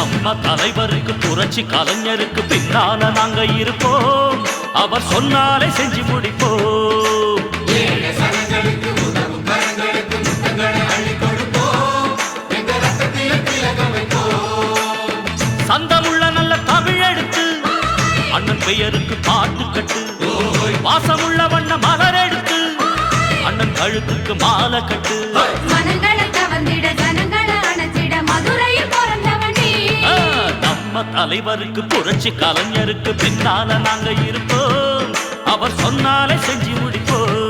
நம்ம தலைவருக்கு புரட்சி கலைஞருக்கு பின்னால நாங்க இருப்போம். அவர் சொன்னாலே செஞ்சு முடிப்போம். சந்தமுள்ள நல்ல தமிழ் எடுத்து அண்ணன் பெயருக்கு பாட்டு கட்டு வாசமுள்ள வண்ண மலர் எடுத்து அண்ணன் கழுத்துக்கு மாலை கட்டு. மனங்களை கவர்ந்திட நம்ம தலைவருக்கு புரட்சி கலைஞருக்கு பின்னால நாங்க இருப்போம். அவர் சொன்னாலே செஞ்சு முடிப்போம்.